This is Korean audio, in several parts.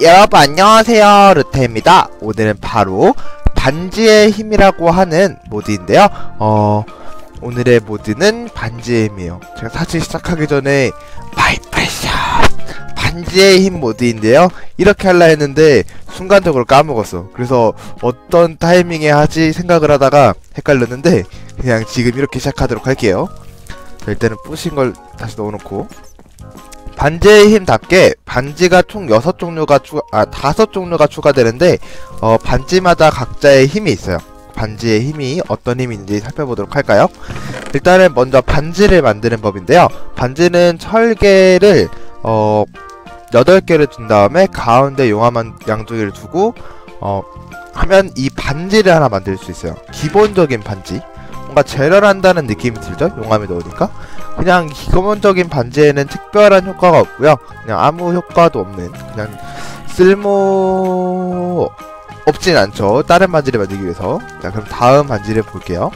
여러분 안녕하세요. 르테입니다. 오늘은 바로 반지의 힘이라고 하는 모드인데요. 어 오늘의 모드는 반지의 힘이에요. 제가 사실 시작하기 전에 바이브레이션! 반지의 힘 모드인데요. 이렇게 할라 했는데 순간적으로 까먹었어. 그래서 어떤 타이밍에 하지 생각을 하다가 헷갈렸는데 그냥 지금 이렇게 시작하도록 할게요. 자, 일단은 부신 걸 다시 넣어놓고 반지의 힘답게 반지가 총 6종류가 추가, 아, 5종류가 추가되는데, 어, 반지마다 각자의 힘이 있어요. 반지의 힘이 어떤 힘인지 살펴보도록 할까요? 일단은 먼저 반지를 만드는 법인데요. 반지는 철개를, 어, 8개를 둔 다음에 가운데 용암 양쪽을 두고, 어, 하면 이 반지를 하나 만들 수 있어요. 기본적인 반지. 뭔가 재련한다는 느낌이 들죠? 용암에 넣으니까. 그냥 기본적인 반지에는 특별한 효과가 없고요. 그냥 아무 효과도 없는 그냥 쓸모 없진 않죠. 다른 반지를 만들기 위해서. 자, 그럼 다음 반지를 볼게요.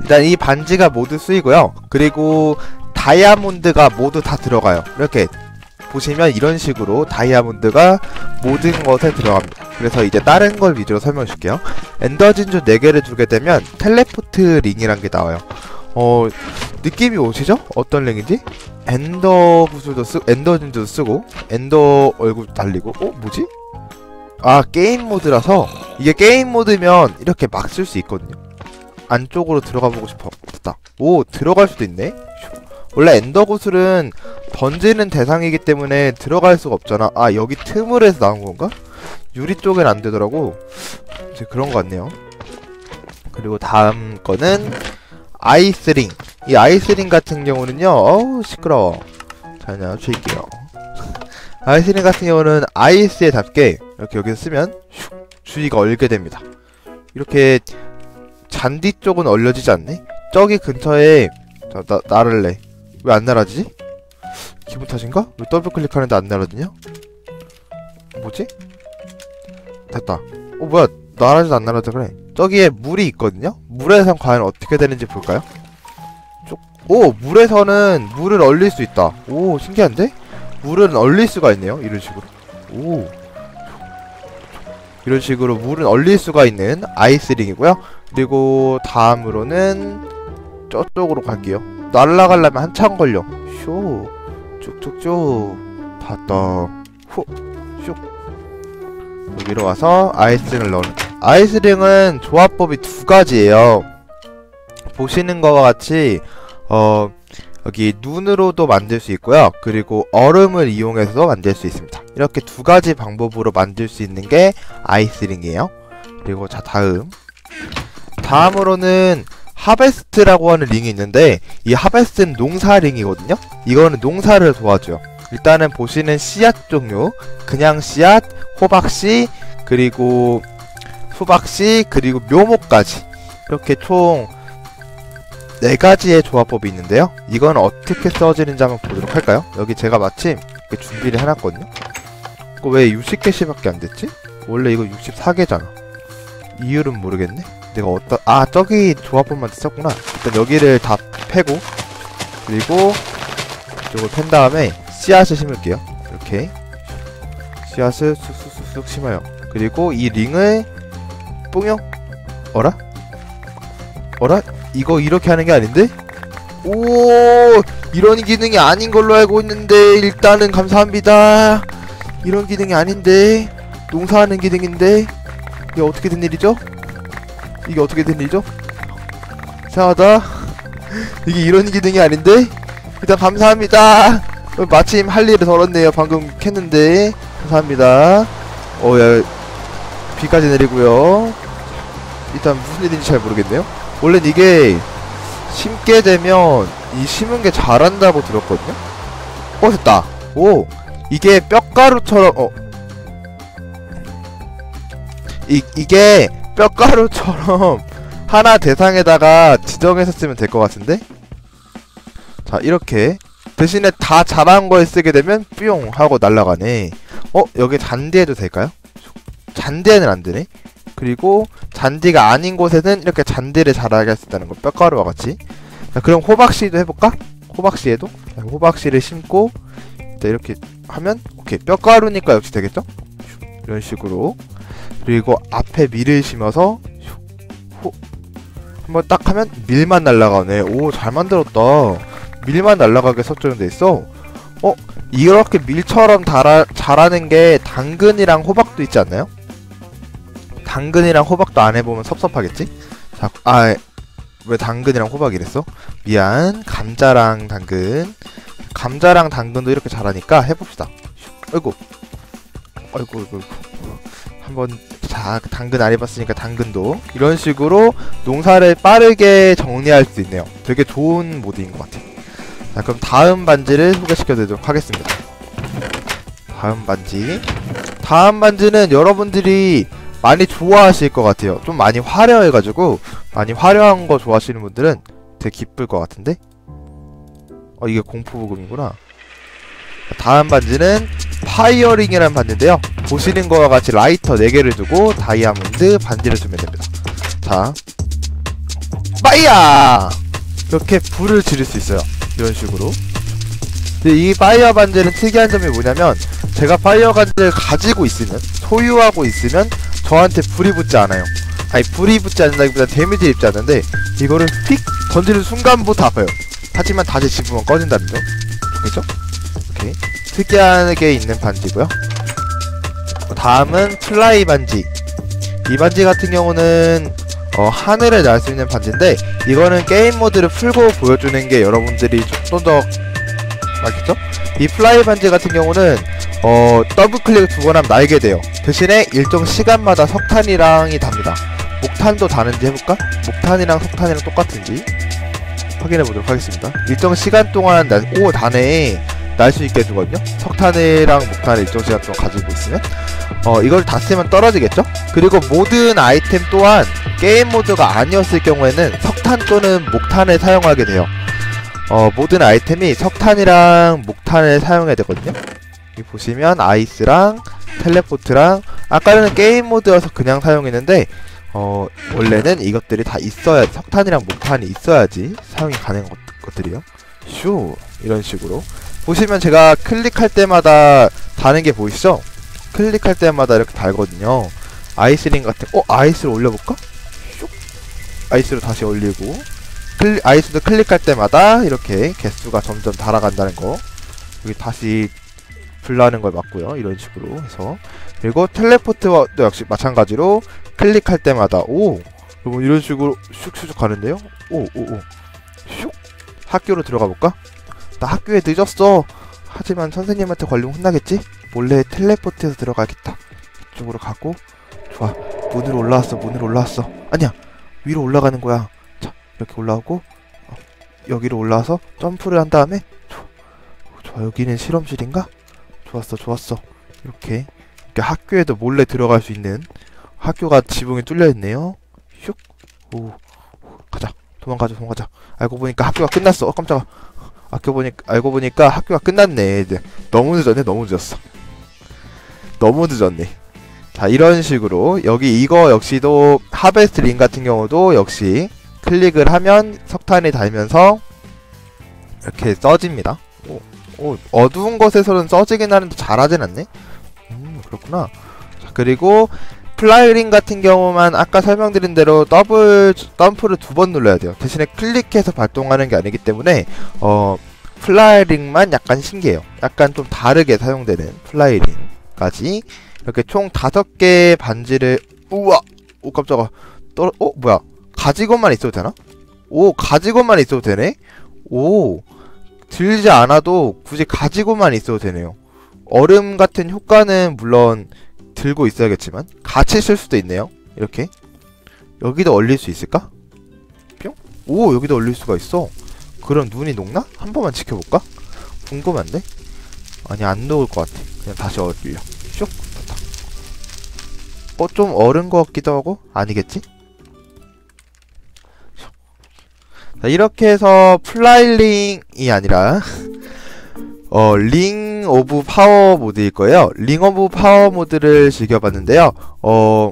일단 이 반지가 모두 쓰이고요. 그리고 다이아몬드가 모두 다 들어가요. 이렇게 보시면 이런 식으로 다이아몬드가 모든 것에 들어갑니다. 그래서 이제 다른 걸 위주로 설명해 줄게요. 엔더 진주 4개를 두게 되면 텔레포트 링이란 게 나와요. 어, 느낌이 오시죠? 어떤 링인지? 엔더 구슬도 쓰, 엔더 진주도 쓰고, 엔더 얼굴 달리고, 어? 뭐지? 아, 게임 모드라서, 이게 게임 모드면 이렇게 막 쓸 수 있거든요. 안쪽으로 들어가 보고 싶어. 됐다. 오, 들어갈 수도 있네? 원래 엔더 구슬은 던지는 대상이기 때문에 들어갈 수가 없잖아. 아, 여기 틈을 해서 나온 건가? 유리 쪽엔 안 되더라고. 이제 그런 것 같네요. 그리고 다음 거는 아이스링. 이 아이스링 같은 경우는요, 어우, 시끄러워. 자, 그냥 줄게요. 아이스링 같은 경우는 아이스에 답게 이렇게 여기서 쓰면 슉, 주위가 얼게 됩니다. 이렇게 잔디 쪽은 얼려지지 않네? 저기 근처에 자, 나, 나를래. 왜 안 날아지지? 기분 탓인가? 왜 더블 클릭하는데 안 날아지냐? 뭐지? 됐다. 어, 뭐야. 날아지도 안 날아져, 그래. 저기에 물이 있거든요? 물에선 과연 어떻게 되는지 볼까요? 쭉. 오! 물에서는 물을 얼릴 수 있다. 오, 신기한데? 물은 얼릴 수가 있네요. 이런 식으로. 오. 이런 식으로 물은 얼릴 수가 있는 아이스링이고요. 그리고 다음으로는 저쪽으로 갈게요. 날아가려면 한참 걸려. 쇼. 쭉쭉쭉. 봤다. 후. 슉. 여기로 와서 아이스링을 넣어. 아이스링은 조합법이 두 가지예요. 보시는 것과 같이 어 여기 눈으로도 만들 수 있고요. 그리고 얼음을 이용해서도 만들 수 있습니다. 이렇게 두 가지 방법으로 만들 수 있는 게 아이스링이에요. 그리고 자 다음 다음으로는 하베스트라고 하는 링이 있는데 이 하베스트는 농사 링이거든요. 이거는 농사를 도와줘요. 일단은 보시는 씨앗 종류 그냥 씨앗, 호박씨, 그리고 수박씨, 그리고 묘목까지 이렇게 총네 가지의 조합법이 있는데요. 이건 어떻게 써지는지 한번 보도록 할까요? 여기 제가 마침 준비를 해놨거든요. 이거 왜 60개씩밖에 안 됐지? 원래 이거 64개잖아. 이유는 모르겠네. 내가 어떤 아 저기 조합법만 썼구나. 일단 여기를 다 패고 그리고 이쪽을 팬 다음에 씨앗을 심을게요. 이렇게 씨앗을 쑥쑥쑥쑥 심어요. 그리고 이 링을 뽕용 어라? 어라? 이거 이렇게 하는 게 아닌데? 오 이런 기능이 아닌 걸로 알고 있는데 일단은 감사합니다. 이런 기능이 아닌데 농사하는 기능인데 이게 어떻게 된 일이죠? 이게 어떻게 된 일이죠? 이상하다. 이게 이런 기능이 아닌데 일단 감사합니다. 어, 마침 할 일을 덜었네요. 방금 캤는데 감사합니다. 어야 비까지 내리고요. 일단 무슨 일인지 잘 모르겠네요. 원래 이게 심게 되면 이 심은 게 자란다고 들었거든요. 어 됐다. 오 이게 뼈가루처럼 어 이, 이게 뼈가루처럼 하나 대상에다가 지정해서 쓰면 될 것 같은데? 자, 이렇게. 대신에 다 자란 거에 쓰게 되면 뿅 하고 날아가네. 어, 여기 잔디해도 될까요? 잔디에는 안 되네. 그리고 잔디가 아닌 곳에는 이렇게 잔디를 자라게 할 수 있다는 거. 뼈가루와 같이. 자, 그럼 호박씨도 해볼까? 호박씨에도? 자, 호박씨를 심고, 자, 이렇게 하면 오케이 뼈가루니까 역시 되겠죠? 이런 식으로 그리고 앞에 밀을 심어서 호, 한번 딱 하면 밀만 날아가네 오 잘 만들었다 밀만 날아가게 설정돼 있어 어 이렇게 밀처럼 달아, 자라는 게 당근이랑 호박도 있지 않나요? 당근이랑 호박도 안 해보면 섭섭하겠지? 자, 아, 왜 당근이랑 호박이랬어? 미안. 감자랑 당근. 감자랑 당근도 이렇게 자라니까 해봅시다. 아이고. 아이고, 아이고, 아이고. 한번, 자, 당근 안 해봤으니까 당근도. 이런 식으로 농사를 빠르게 정리할 수 있네요. 되게 좋은 모드인 것 같아. 자, 그럼 다음 반지를 소개시켜드리도록 하겠습니다. 다음 반지. 다음 반지는 여러분들이 많이 좋아하실 것 같아요. 좀 많이 화려해가지고 많이 화려한 거 좋아하시는 분들은 되게 기쁠 것 같은데? 어 이게 공포부금이구나. 다음 반지는 파이어링이라는 반지인데요. 보시는 거와 같이 라이터 4개를 두고 다이아몬드 반지를 주면 됩니다. 자, 파이어! 이렇게 불을 지를 수 있어요. 이런 식으로. 이 파이어 반지는 특이한 점이 뭐냐면 제가 파이어 반지를 가지고 있으면 소유하고 있으면 저한테 불이 붙지 않아요. 아니 불이 붙지 않는다기보다 데미지 입지 않는데 이거를 휙 던지는 순간부터 아파요. 하지만 다시 집으면 꺼진다는 점. 그죠? 오케이. 특이하게 있는 반지고요. 다음은 플라이 반지. 이 반지 같은 경우는 어, 하늘을 날수 있는 반지인데 이거는 게임 모드를 풀고 보여주는 게 여러분들이 좀 더 맞겠죠? 이 플라이 반지 같은 경우는 어, 더블 클릭 두 번 하면 날게 돼요. 대신에 일정 시간마다 석탄이랑이 답니다. 목탄도 다는지 해볼까? 목탄이랑 석탄이랑 똑같은지 확인해 보도록 하겠습니다. 일정 시간 동안 날, 오, 다네. 날수 있게 해주거든요. 석탄이랑 목탄을 일정 시간 동안 가지고 있으면. 어, 이걸 다 쓰면 떨어지겠죠? 그리고 모든 아이템 또한 게임 모드가 아니었을 경우에는 석탄 또는 목탄을 사용하게 돼요. 어, 모든 아이템이 석탄이랑 목탄을 사용해야 되거든요. 여기 보시면 아이스랑 텔레포트랑 아까는 게임 모드여서 그냥 사용했는데 어 원래는 이것들이 다 있어야 석탄이랑 목탄이 있어야지 사용이 가능한 것, 것들이요. 슈 이런 식으로. 보시면 제가 클릭할 때마다 다는 게 보이시죠? 클릭할 때마다 이렇게 달거든요. 아이스링 같은 어 아이스를 올려볼까? 슉! 아이스로 다시 올리고 클리, 아이스도 클릭할 때마다 이렇게 개수가 점점 달아간다는 거. 여기 다시 불나는 걸 막고요. 이런 식으로 해서 그리고 텔레포트도 역시 마찬가지로 클릭할 때마다 오 여러분 이런 식으로 슉슉슉 가는데요. 오 오오 슉 학교로 들어가 볼까? 나 학교에 늦었어. 하지만 선생님한테 걸리면 혼나겠지? 몰래 텔레포트해서 들어가겠다. 이쪽으로 가고 좋아 문으로 올라왔어 문으로 올라왔어 아니야 위로 올라가는 거야 자 이렇게 올라오고 어, 여기로 올라와서 점프를 한 다음에 좋아, 좋아 여기는 실험실인가? 좋았어 좋았어. 이렇게. 이렇게 학교에도 몰래 들어갈 수 있는 학교가 지붕에 뚫려 있네요. 슉오. 가자. 도망가자 도망가자. 알고 보니까 학교가 끝났어. 어 깜짝아. 학교 보니까 알고 보니까 학교가 끝났네. 이제 너무 늦었네 너무 늦었어. 너무 늦었네. 자 이런 식으로 여기 이거 역시도 하베스트 링 같은 경우도 역시 클릭을 하면 석탄이 달면서 이렇게 써집니다. 오. 오, 어두운 곳에서는 써지긴 하는데 잘하진 않네? 음, 그렇구나. 자, 그리고 플라이링 같은 경우만 아까 설명드린 대로 더블 점프를 두 번 눌러야 돼요. 대신에 클릭해서 발동하는 게 아니기 때문에 어, 플라이링만 약간 신기해요. 약간 좀 다르게 사용되는 플라이링까지 이렇게 총 다섯 개의 반지를 우와! 오 깜짝아. 떨어 어 뭐야? 가지고만 있어도 되나? 오 가지고만 있어도 되네? 오 들지 않아도 굳이 가지고만 있어도 되네요. 얼음 같은 효과는 물론 들고 있어야겠지만 같이 쓸 수도 있네요. 이렇게 여기도 얼릴 수 있을까? 뿅? 오 여기도 얼릴 수가 있어. 그럼 눈이 녹나? 한 번만 지켜볼까? 궁금한데? 아니 안 녹을 것 같아. 그냥 다시 얼려. 슉 됐다. 어좀 얼은 것 같기도 하고 아니겠지? 자, 이렇게 해서 플라이링이 아니라 어, 링 오브 파워 모드일 거예요. 링 오브 파워 모드를 즐겨봤는데요. 어,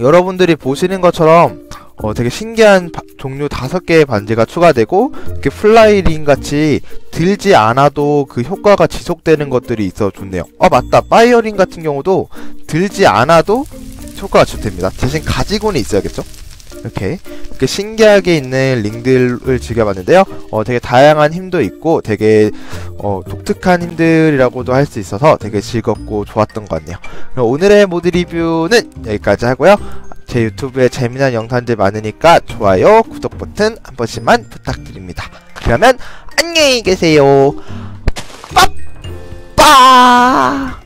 여러분들이 보시는 것처럼 어, 되게 신기한 바- 종류 다섯 개의 반지가 추가되고 이렇게 플라이링 같이 들지 않아도 그 효과가 지속되는 것들이 있어 좋네요. 아 맞다, 파이어링 같은 경우도 들지 않아도 효과가 지속됩니다. 대신 가지고는 있어야겠죠? 이렇게 이렇게 신기하게 있는 링들을 즐겨봤는데요. 어, 되게 다양한 힘도 있고 되게 어, 독특한 힘들이라고도 할 수 있어서 되게 즐겁고 좋았던 것 같네요. 그럼 오늘의 모드 리뷰는 여기까지 하고요. 제 유튜브에 재미난 영상들 많으니까 좋아요, 구독 버튼 한 번씩만 부탁드립니다. 그러면 안녕히 계세요. 빠빠!